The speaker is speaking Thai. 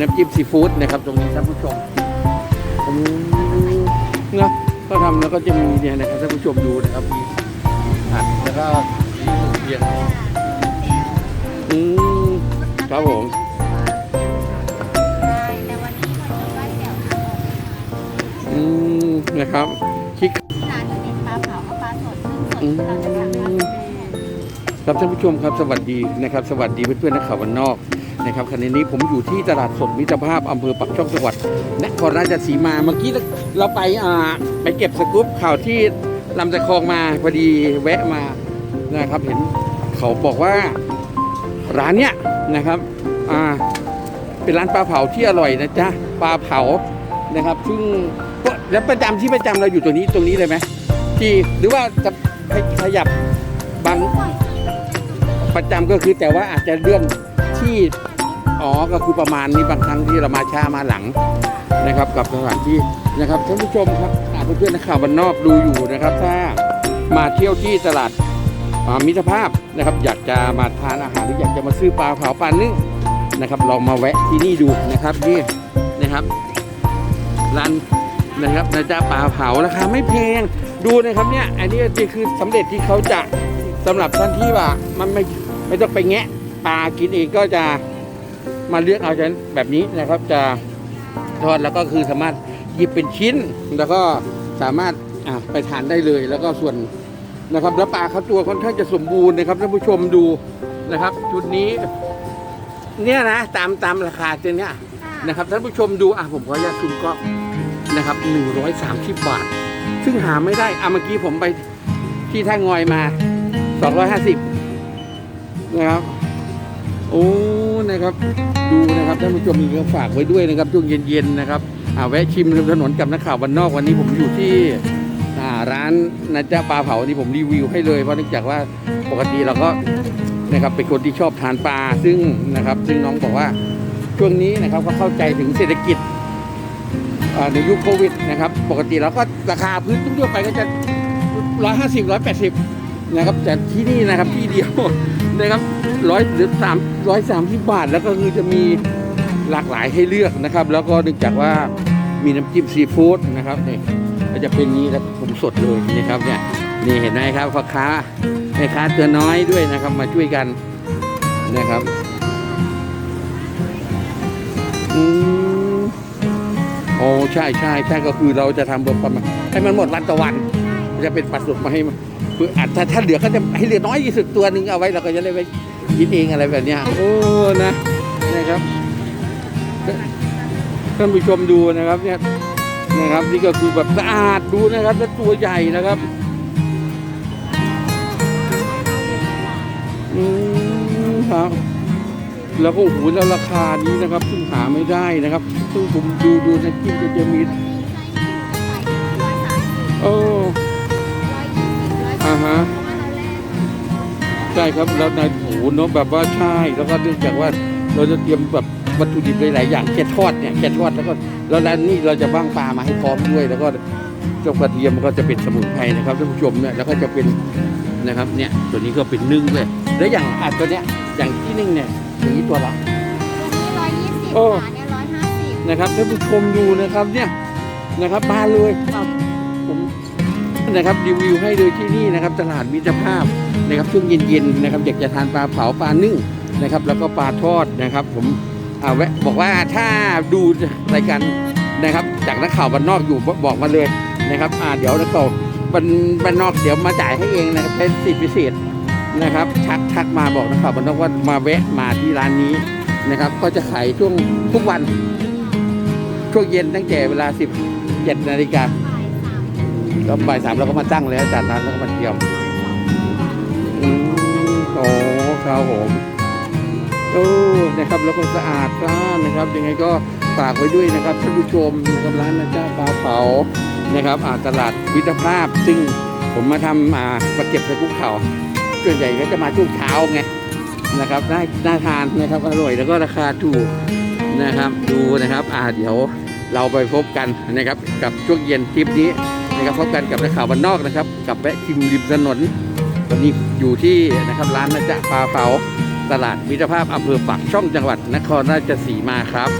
น้ำจิ้มซีฟู้ดนะครับตรงนี้ท่านผู้ชมอืมเนาะก็ทำแล้วก็จะมีเนี่ยนะครับท่านผู้ชมดูนะครับมีผัดแล้วก็มีหมูเย็นอืมครับผมอืมนะครับคิกร้านจะเป็นปลาเผากับปลาสดซึ่งสดเราจะสั่งปลาสดครับท่านผู้ชมครับสวัสดีนะครับ สวัสดีเพื่อนๆนักข่าววันนอก นะครับขณะนี้ผมอยู่ที่ตลาดสดมิตรภาพอำเภอปักช่องจังหวัดนครราชสีมาเมื่อกี้เราไปอ่าไปเก็บสกู๊ปข่าวที่ลำตะคองมาพอดีแวะมานะครับเห็นเขาบอกว่าร้านเนี้ยนะครับอ่าเป็นร้านปลาเผาที่อร่อยนะจ๊ะปลาเผานะครับซึ่งก็แล้วประจำที่ประจำเราอยู่ตัวนี้ตรงนี้เลยไหมที่หรือว่าจะขยับบางประจำก็คือแต่ว่าอาจจะเลื่อนที่ อ๋อก็คือประมาณนี้บางครั้งที่เรามาช้ามาหลังนะครับ กับสถานที่นะครับท่านผู้ชมครับอ่าเพื่อนๆนักข่าวบ้านนอกดูอยู่นะครับ ถ้ามาเที่ยวที่ตลาดมิตรภาพนะครับ อยากจะมาทานอาหารหรืออยากจะมาซื้อปลาเผาปลานึ่งนะครับลองมาแวะที่นี่ดูนะครับนี่นะครับร้านนะครับนะจ๊ะปลาเผาราคาไม่แพงดูนะครับเนี่ยอันนี้นี่คือสำเร็จที่เขาจะสำหรับท่านที่ว่ามันไม่ไม่ต้องไปแงะปลากินเองก็จะ มาเลือกเอาฉันแบบนี้นะครับ จะทอดแล้วก็คือสามารถหยิบเป็นชิ้น แล้วก็สามารถไปทานได้เลย แล้วก็ส่วนนะครับแล้วปลาเขาตัวค่อนข้างจะสมบูรณ์นะครับท่านผู้ชมดูนะครับชุดนี้ เนี่ยนะตามตามราคาตัวเนี้ยนะครับท่านผู้ชมดูอะผมขออนุญาตซูมก็นะครับ 130 บาท ซึ่งหาไม่ได้อะเมื่อกี้ผมไปที่ท่างอยมา 250 นะครับ โอ้ นะครับ ดูนะครับท่านผู้ชมมีก็ฝากไว้ด้วยนะครับช่วงเย็นๆนะครับอ่าแวะชิมริมถนนกับนักข่าววันนอกวันนี้ผมอยู่ที่อ่าร้านนะจ๊ะปลาเผานี่ผมรีวิวให้เลยเพราะเนื่องจากว่าปกติเราก็นะครับเป็นคนที่ชอบทานปลาซึ่งนะครับ ซึ่งน้องบอกว่าช่วงนี้นะครับก็เข้าใจถึงเศรษฐกิจอ่าในยุคโควิดนะครับ ปกติเราก็ราคาพื้นทั่วไปก็จะร้อยห้าสิบร้อยแปดสิบ นะครับแต่ที่นี่นะครับที่เดียวนะครับร้อยหรือสามร้อยสามสิบบาทแล้วก็คือจะมีหลากหลายให้เลือกนะครับ แล้วก็เนื่องจากว่ามีน้ำจิ้มซีฟู้ดนะครับนี่ก็จะเป็นนี้แล้วผมสดเลยนะครับเนี่ยนี่เห็นไหมครับพ่อค้าแม่ค้าตัวน้อยด้วยนะครับมาช่วยกันนะครับอืมโอ้ใช่ใช่ใช่ก็คือเราจะทำแบบประมาณให้มันหมดวันต่อวัน จะเป็นปลาสุกมาให้มันคืออาจจะถ้าเหลือก็จะให้เหลือน้อยที่สุดตัวหนึ่งเอาไว้เราก็จะได้ไปกินเองอะไรแบบเนี้ยโอ้นะนะครับท่านผู้ชมดูนะครับเนี่ยนะครับนี่ก็คือแบบสะอาดดูนะครับแล้วตัวใหญ่นะครับอืมครับแล้วก็โอ้โหแล้วราคานี้นะครับซึ่งหาไม่ได้นะครับซึ่งผมดูดูในคลิปก็จะมีโอ้อ่าฮะใช่ครับแล้วในโอ้โหเนาะแบบว่าใช่แล้วก็เนื่องจากว่าเราจะเตรียมแบบวัตถุดิบหลายๆอย่างแค่ทอดเนี่ยแค่ทอดแล้วก็แล้วร้านนี้เราจะบ้างปลามาให้พร้อมด้วย แล้วก็เจ้ากระเทียมก็จะเป็นสมุนไพรนะครับท่านผู้ชมเนี่ยแล้วก็จะเป็นนะครับเนี่ยตัวนี้ก็เป็นนึ่งด้วยแล้วอย่างอัดตัวเนี้ยอย่างที่นึ่งเนี่ยอย่างนี้ตัวละร้อยยี่สิบโอ้บาทเนี่ยร้อยห้าสิบนะครับท่านผู้ชมดูนะครับเนี่ยนะครับมาเลยเอาผม นะครับรีวิวให้เลยที่นี่นะครับตลาดมิตรภาพนะครับช่วงเย็นๆนะครับอยากจะทานปลาเผาปลานึ่งนะครับแล้วก็ปลาทอดนะครับ ผมอาแวะบอกว่าถ้าดูรายการนะครับ จากนักข่าวบ้านนอกอยู่บอกมาเลยนะครับอ่าเดี๋ยวนักข่าวบ้านบ้านนอกเดี๋ยวมาจ่ายให้เองนะครับเป็นสิทธิพิเศษนะครับทักทักมาบอกนักข่าวบ้านนอกว่ามาแวะมาที่ร้านนี้นะครับ ก็จะขายช่วงทุกวันช่วงเย็นตั้งแต่เวลา 17นาฬิกา ก็บ่ายสามเราก็มาตั้งแล้วจากนั้นแล้วก็มาเตรียมอืมโอ้ครับผมโอ้นะครับแล้วก็สะอาดสะอาดนะครับ ยังไงก็ฝากไว้ด้วยนะครับท่านผู้ชมกับร้านนะเจ้าปลาเผานะครับอาตลาดวิทภาพ ซึ่งผมมาทำอ่ามาเก็บใส่คุกเขาส่วนใหญ่ก็จะมาช่วงเช้าไงนะครับน่าน่าทานนะครับอร่อยแล้วก็ราคาถูกนะครับ ดูนะครับ อ่าเดี๋ยวเราไปพบกันนะครับกับช่วงเย็นทริปนี้ นะครับพบกันกับนักข่าวบ้านนอกนะครับ กับแวะชิมริมถนนวันนี้อยู่ที่นะครับร้านนะจ๊ะปลาเผาตลาดมิตรภาพอำเภอปากช่องจังหวัดนครราชสีมาครับ